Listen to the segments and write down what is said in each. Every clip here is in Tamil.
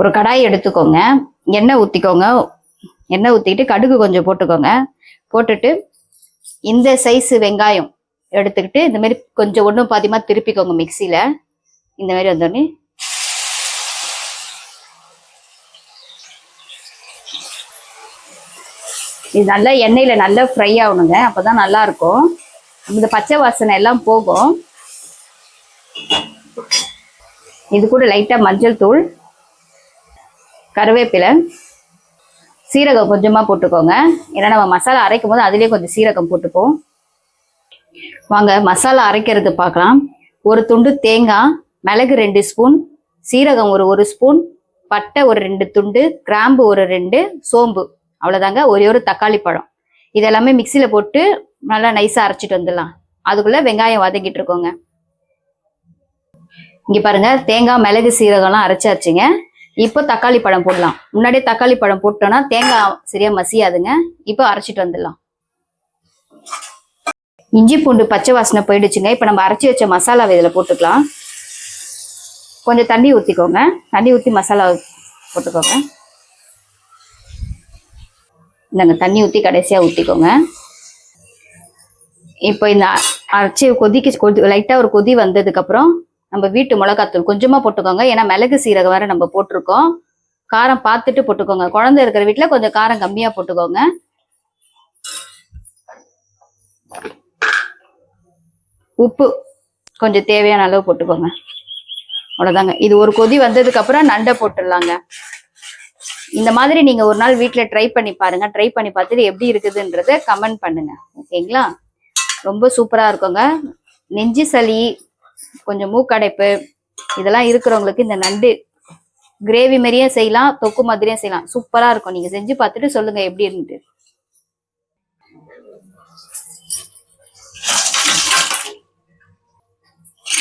ஒரு கடாய் எடுத்துக்கோங்க. எண்ணெய் ஊற்றிக்கோங்க எண்ணெய் ஊற்றிக்கிட்டு கடுகு கொஞ்சம் போட்டுக்கோங்க. போட்டுட்டு இந்த சைஸ் வெங்காயம் எடுத்துக்கிட்டு இந்த மாதிரி கொஞ்சம் ஒன்றும் பாதிமாக திருப்பிக்கோங்க மிக்சியில் இந்த மாதிரி வந்தோடனே இது நல்லா எண்ணெயில் நல்லா ஃப்ரை ஆகணுங்க. அப்போ தான் நல்லாயிருக்கும். இந்த பச்சை வாசனை எல்லாம் போகும். இது கூட லைட்டாக மஞ்சள் தூள் கருவேப்பிலை. சீரகம் கொஞ்சமாக போட்டுக்கோங்க. ஏன்னா நம்ம மசாலா அரைக்கும் போது அதுலேயே கொஞ்சம் சீரகம் போட்டுப்போம். வாங்க மசாலா அரைக்கிறது பார்க்கலாம். ஒரு துண்டு தேங்காய் மிளகு ரெண்டு ஸ்பூன் சீரகம் ஒரு ஒரு ஸ்பூன் பட்டை ஒரு ரெண்டு துண்டு கிராம்பு ஒரு ரெண்டு சோம்பு. அவ்வளோதாங்க ஒரே ஒரு தக்காளி பழம். இதெல்லாமே மிக்சியில் போட்டு நல்லா நைஸாக அரைச்சிட்டு வந்துடலாம். அதுக்குள்ளே வெங்காயம் வதக்கிட்டு இருக்கோங்க. இங்கே பாருங்க தேங்காய் மிளகு சீரகம்லாம் அரைச்சாச்சுங்க. இப்போ தக்காளி பழம் போடலாம். முன்னாடியே தக்காளி பழம் போட்டோம்னா தேங்காய் சரியா மசியாதுங்க. இப்போ அரைச்சிட்டு வந்துடலாம். இஞ்சி பூண்டு பச்சை வாசனை போயிடுச்சுங்க. இப்போ நம்ம அரைச்சி வச்ச மசாலாவை இதில் போட்டுக்கலாம். கொஞ்சம் தண்ணி ஊற்றிக்கோங்க தண்ணி ஊற்றி மசாலா போட்டுக்கோங்க. இந்தாங்க தண்ணி ஊற்றி கடைசியாக ஊற்றிக்கோங்க இப்போ இந்த அரைச்சி கொதிக்க கொதி லைட்டாக ஒரு கொதி வந்ததுக்கப்புறம் நம்ம வீட்டு மிளகாத்தூள் கொஞ்சமாக போட்டுக்கோங்க. ஏன்னா மிளகு சீரகம் வேறு நம்ம போட்டிருக்கோம். காரம் பார்த்துட்டு போட்டுக்கோங்க. குழந்தை இருக்கிற வீட்டில் கொஞ்சம் காரம் கம்மியாக போட்டுக்கோங்க. உப்பு கொஞ்சம் தேவையான அளவு போட்டுக்கோங்க. அவ்வளோதாங்க இது ஒரு கொதி வந்ததுக்கப்புறம் நண்டை போட்டுடலாங்க. இந்த மாதிரி நீங்கள் ஒரு நாள் வீட்டில் ட்ரை பண்ணி பாருங்க. ட்ரை பண்ணி பார்த்துட்டு எப்படி இருக்குதுன்றத கமெண்ட் பண்ணுங்க. ஓகேங்களா ரொம்ப சூப்பராக இருக்குங்க. நெஞ்சு சளி கொஞ்சம் மூக்கடைப்பு இதெல்லாம் இருக்கிறவங்களுக்கு இந்த நண்டு கிரேவி மாதிரியே செய்யலாம் தொக்கு மாதிரியே செய்யலாம். சூப்பரா இருக்கும். நீங்க செஞ்சு பார்த்துட்டு சொல்லுங்க எப்படி இருந்து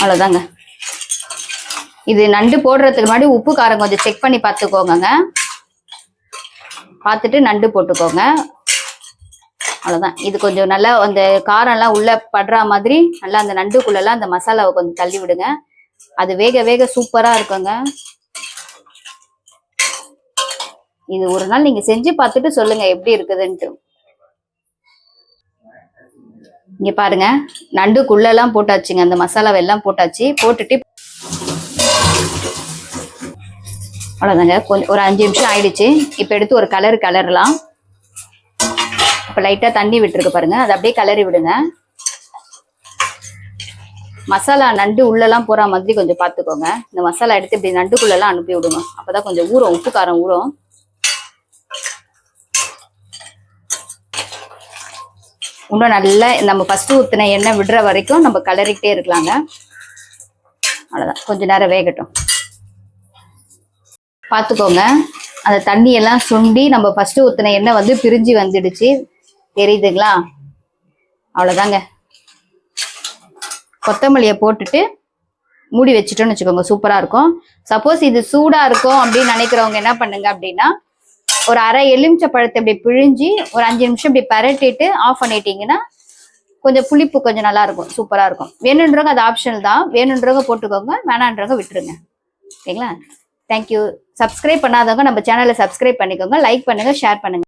அவ்வளோதாங்க இது நண்டு போடுறதுக்கு முன்னாடி உப்பு காரம் கொஞ்சம் செக் பண்ணி பார்த்துக்கோங்க பார்த்துட்டு நண்டு போட்டுக்கோங்க. அவ்வளோதான் இது கொஞ்சம் நல்லா அந்த காரம்லாம் உள்ளே படுற மாதிரி நல்லா அந்த நண்டுக்குள்ளெல்லாம் அந்த மசாலாவை கொஞ்சம் தள்ளி விடுங்க. அது வேக வேக சூப்பராக இருக்குங்க. இது ஒரு நாள் நீங்கள் செஞ்சு பார்த்துட்டு சொல்லுங்கள் எப்படி இருக்குதுன்ட்டு. இங்கே பாருங்க. நண்டுக்குள்ளெல்லாம் போட்டாச்சுங்க. அந்த மசாலாவை எல்லாம் போட்டாச்சு. போட்டுட்டு அவ்வளோதாங்க கொஞ்சம் ஒரு அஞ்சு நிமிஷம் ஆயிடுச்சு. இப்போ எடுத்து ஒரு கலர் கலர்லாம் இப்போ லைட்டாக தண்ணி விட்டுருக்கு பாருங்க. அதை அப்படியே கலரி விடுங்க. மசாலா நண்டு உள்ளெல்லாம் போகிற மாதிரி கொஞ்சம் பார்த்துக்கோங்க. இந்த மசாலா எடுத்து இப்படி நண்டுக்குள்ளெல்லாம் அனுப்பி விடுங்க. அப்பதான் கொஞ்சம் ஊறும். உப்பு காரம் ஊறும். இன்னும் நல்லா நம்ம ஃபஸ்ட்டு ஊற்றின எண்ணெய் விடுற வரைக்கும் நம்ம கலரிக்கிட்டே இருக்கலாங்க. அவ்வளோதான் கொஞ்ச நேரம் வேகட்டும். பார்த்துக்கோங்க. அந்த தண்ணியெல்லாம் சுண்டி நம்ம ஃபர்ஸ்ட் ஊற்றின எண்ணெய் வந்து பிரிஞ்சு வந்துடுச்சு. தெரியுதுங்களா? அவ்வளோதாங்க கொத்தமல்லியை போட்டுட்டு மூடி வச்சுட்டோம்னு வச்சுக்கோங்க சூப்பராக இருக்கும். சப்போஸ் இது சூடாக இருக்கும் அப்படின்னு நினைக்கிறவங்க என்ன பண்ணுங்க அப்படின்னா ஒரு அரை எலுமிச்சை பழத்தை இப்படி பிழிஞ்சி ஒரு அஞ்சு நிமிஷம் இப்படி பரட்டிட்டு ஆஃப் பண்ணிட்டீங்கன்னா கொஞ்சம் புளிப்பு கொஞ்சம் நல்லா இருக்கும் சூப்பராக இருக்கும். வேணுன்றவங்க அது ஆப்ஷனல் தான். வேணுன்றவங்க போட்டுக்கோங்க வேணான்றவங்க விட்டுருங்க. ஓகேங்களா தேங்க்யூ சப்ஸ்கிரைப் பண்ணாதவங்க நம்ம சேனலை சப்ஸ்கிரைப் பண்ணிக்கோங்க லைக் பண்ணுங்க ஷேர் பண்ணுங்க.